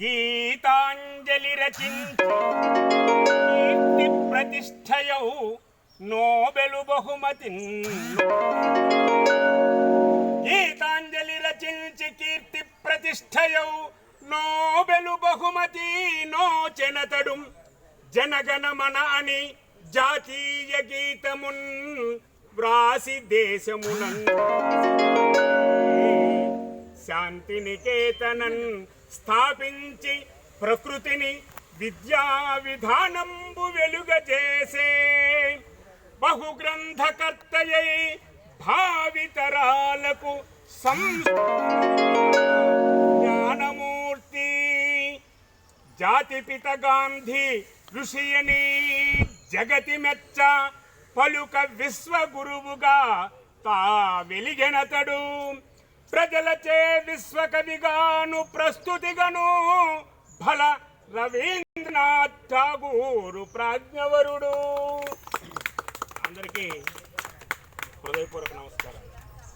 గీతాంజలి రచించి కీర్తి ప్రతిష్టయౌ నోబెలు బహుమతి గీతాంజలి రచించి కీర్తి ప్రతిష్టయౌ నోబెలు బహుమతి నోచెనతడు జనగణమన అని జాతీయ గీతమున్ వ్రాసి దేశమునన్. శాంతినికేతనన్ స్థాపించి ప్రకృతిని విద్యా విధానంబు వెలుగజేసే బహుగ్రంథకర్తయై భావితరాలకు జ్ఞానమూర్తి జాతిపిత గాంధీ ఋషియని జగతి మెచ్చ పలుక విశ్వ గురువుగా తా వెలిగెనతడు ప్రజలచే విశ్వకవిగాను ప్రస్తుతిగను ఫల రవీంద్రనాథ్ ఠాగూరు ప్రాజ్ఞవరుడు. అందరికీ హృదయపూర్వక నమస్కారం